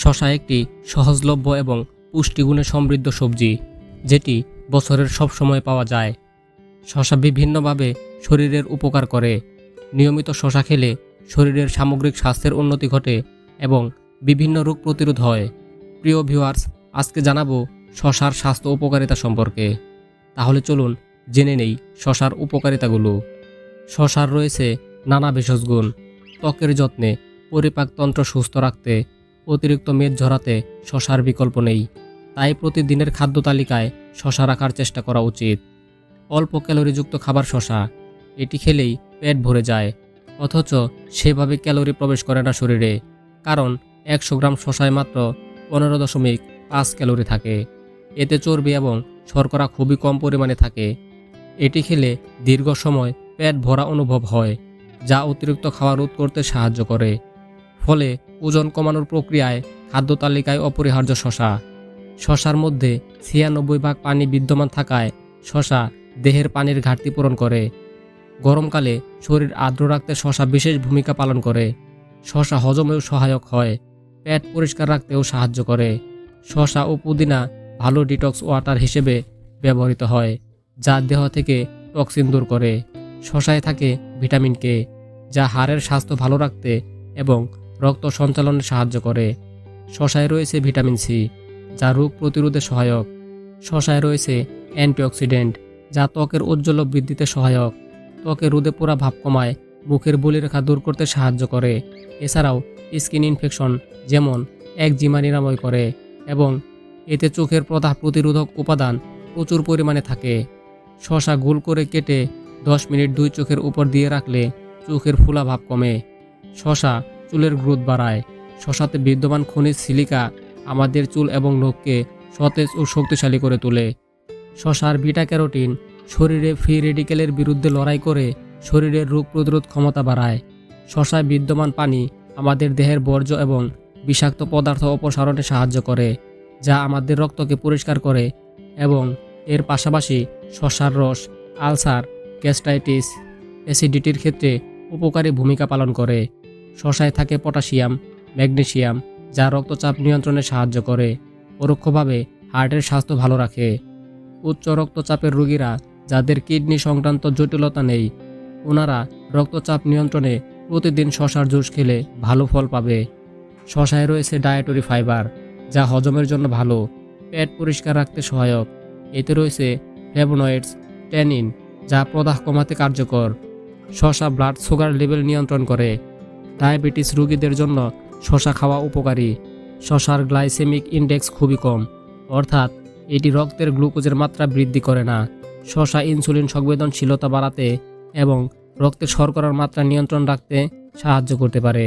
শশা একটি সহজলভ্য এবং পুষ্টিগুণে সমৃদ্ধ সবজি, যেটি বছরের সব সময় পাওয়া যায়। শশা বিভিন্নভাবে শরীরের উপকার করে। নিয়মিত শশা খেলে শরীরের সামগ্রিক স্বাস্থ্যের উন্নতি ঘটে এবং বিভিন্ন রোগ প্রতিরোধ হয়। প্রিয় ভিউয়ার্স, আজকে জানাব শশার স্বাস্থ্য উপকারিতা সম্পর্কে। তাহলে চলুন জেনে নেই শশার উপকারিতাগুলো। শশার রয়েছে নানা ভেষজ গুণ। ত্বকের যত্নে পরিপাকতন্ত্র সুস্থ রাখতে অতিরিক্ত মেদ ঝরাতে শশার বিকল্প নেই। তাই প্রতিদিনের খাদ্য তালিকায় শশা রাখার চেষ্টা করা উচিত। অল্প ক্যালোরিযুক্ত খাবার শশা, এটি খেলেই পেট ভরে যায়। অথচ সেভাবে ক্যালোরি প্রবেশ করে না শরীরে, কারণ একশো গ্রাম শশায় মাত্র পনেরো দশমিক পাঁচ ক্যালোরি থাকে। এতে চর্বি এবং শর্করা খুবই কম পরিমাণে থাকে। এটি খেলে দীর্ঘ সময় পেট ভরা অনুভব হয়, যা অতিরিক্ত খাওয়া রোধ করতে সাহায্য করে। ফলে ওজন কমানোর প্রক্রিয়ায় খাদ্য তালিকায় অপরিহার্য শশা। শশার মধ্যে ছিয়ানব্বই ভাগ পানি বিদ্যমান থাকায় শশা দেহের পানির ঘাটতি পূরণ করে। গরমকালে শরীর আর্দ্র রাখতে শশা বিশেষ ভূমিকা পালন করে। শশা হজমেও সহায়ক হয়, পেট পরিষ্কার রাখতেও সাহায্য করে। শশা ও পুদিনা ভালো ডিটক্স ওয়াটার হিসেবে ব্যবহৃত হয়, যা দেহ থেকে টক্সিন দূর করে। শশায় থাকে ভিটামিন কে, যা হাড়ের স্বাস্থ্য ভালো রাখতে এবং রক্ত সঞ্চালনে সাহায্য করে। শশায় রয়েছে ভিটামিন সি, যা রোগ প্রতিরোধে সহায়ক। শশায় রয়েছে অ্যান্টিঅক্সিডেন্ট, যা ত্বকের উজ্জ্বল বৃদ্ধিতে সহায়ক। ত্বকের রোদে পোড়া ভাব কমায়, মুখের বলিরেখা দূর করতে সাহায্য করে। এছাড়াও স্কিন ইনফেকশন, যেমন একজিমা নিরাময় করে এবং এতে চোখের প্রদাহ প্রতিরোধক উপাদান প্রচুর পরিমাণে থাকে। শশা গোল করে কেটে দশ মিনিট দুই চোখের উপর দিয়ে রাখলে চোখের ফুলা ভাব কমে। শশা চুলের গ্রোথ বাড়ায়। শশাতে বিদ্যমান খনিজ সিলিকা আমাদের চুল এবং নখকে সতেজ ও শক্তিশালী করে তোলে। শশার বিটা ক্যারোটিন শরীরে ফ্রি রেডিকেলের বিরুদ্ধে লড়াই করে শরীরের রোগ প্রতিরোধ ক্ষমতা বাড়ায়। শশায় বিদ্যমান পানি আমাদের দেহের বর্জ্য এবং বিষাক্ত পদার্থ অপসারণে সাহায্য করে, যা আমাদের রক্তকে পরিষ্কার করে এবং এর পাশাপাশি শশার রস, আলসার, গ্যাস্ট্রাইটিস, অ্যাসিডিটির ক্ষেত্রে উপকারী ভূমিকা পালন করে। শশায় থাকে পটাশিয়াম, ম্যাগনেশিয়াম, যা রক্তচাপ নিয়ন্ত্রণে সাহায্য করে, পরোক্ষভাবে হার্টের স্বাস্থ্য ভালো রাখে। উচ্চ রক্তচাপের রোগীরা যাদের কিডনি সংক্রান্ত জটিলতা নেই, ওনারা রক্তচাপ নিয়ন্ত্রণে প্রতিদিন শশার জুস খেলে ভালো ফল পাবে। শশায় রয়েছে ডায়েটরি ফাইবার যা হজমের জন্য ভালো, পেট পরিষ্কার রাখতে সহায়ক। এতে রয়েছে ফ্লেভোনয়েডস ট্যানিন যা প্রদাহ কমাতে কার্যকর। শশা ব্লাড সুগার লেভেল নিয়ন্ত্রণ করে। ডায়াবেটিস রোগীদের জন্য শশা খাওয়া উপকারী। শশার গ্লাইসেমিক ইন্ডেক্স খুবই কম, অর্থাৎ এটি রক্তের গ্লুকোজের মাত্রা বৃদ্ধি করে না। শশা ইনসুলিন সংবেদনশীলতা বাড়াতে এবং রক্তের শর্করার মাত্রা নিয়ন্ত্রণ রাখতে সাহায্য করতে পারে।